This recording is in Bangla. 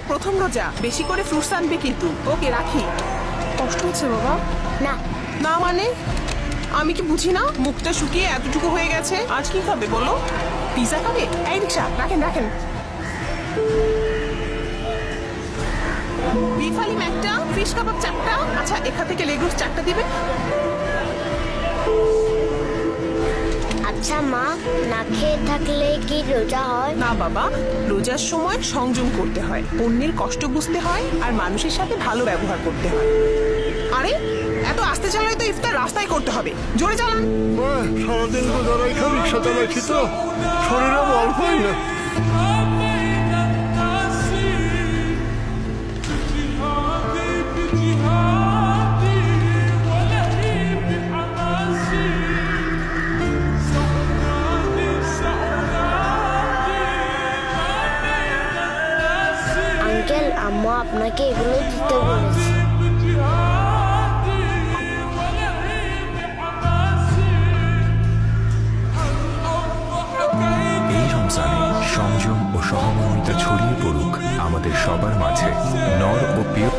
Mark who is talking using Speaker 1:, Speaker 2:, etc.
Speaker 1: প্রথম রোজা বেশি করে ফ্রুটস আনবে কিন্তু। ওকে রাখি। কষ্ট হচ্ছে বাবা?
Speaker 2: না।
Speaker 1: না মানে? আমি কি বুঝি না? মুখটা শুকিয়ে এতটুকু হয়ে গেছে। আজ কি খাবে বলো? পিজা খাবে? এই রিক্সা রাখেন রাখেন। বিফ আলিম একটা ফিশ কাবাব চারটা। আচ্ছা এখান থেকে লেগ রোস্ট চারটা দিবে।
Speaker 2: আচ্ছা মা না খেয়ে থাকলে কি রোজা হয়?
Speaker 1: না বাবা রোজার সময় সংযম করতে হয়। অন্যের কষ্ট বুঝতে হয় আর মানুষের সাথে ভালো ব্যবহার করতে হয়। আরে এত আস্তে চালালে তো ইফতার রাস্তায় করতে হবে। জোরে চালান।
Speaker 3: সারাদিন তো রোজা রেখে রিক্সা চালাইছি তো শরীরে অল্পই না
Speaker 2: আঙ্কেল আম্মা আপনাকে এগুলো দিতে বলেছে।
Speaker 4: সংযম ও সহমর্মিতা ছড়িয়ে পড়ুক আমাদের সবার মাঝে নর ও প্রিয়